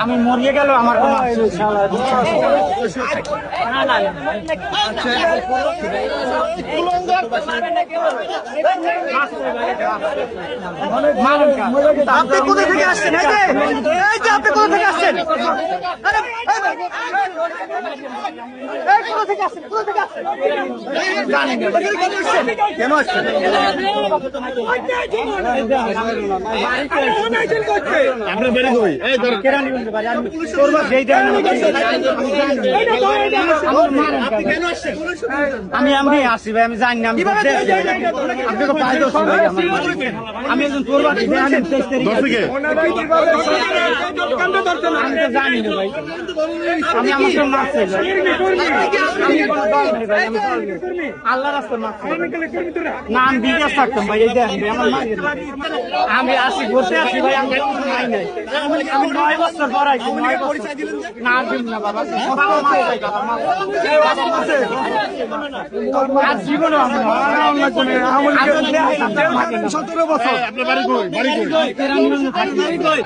আমি মরিয়ে গেল আমার কোনো। আপনি কোথা থেকে আসছেন আপনি কোথা থেকে আসছেন? কেন আসছেন? আপনার বেড়ে কই এই ধর। কেরানীগঞ্জ বাড়ি। আমি করব যেই দেন আমি আসি ভাই আমি জানি না আমি আপনি তো পাই দোষ আমি একজন আমি তারিখে। আমি তো জানি না ভাই। আমি মাছ চাই ভাই। আমি কোনো দল নেই ভাই আমি আল্লাহ রাস্তার মাছ চাই না আমি বিদেশ থাকতাম ভাই এই দেখেন ভাই আমার আমি আসি বসে আছি ভাই আমি নাই নাই আমি নয় বছর পর আইছি নয় বছর। না দিব না বাবা বাবা মাছ চাই বাবা মাছ চাই। বাবা মাছ চাই। আর জীবনে আমি সতেরো বছর। আপনার বাড়ি কই? বাড়ি কই? কেরানীগঞ্জে থাকি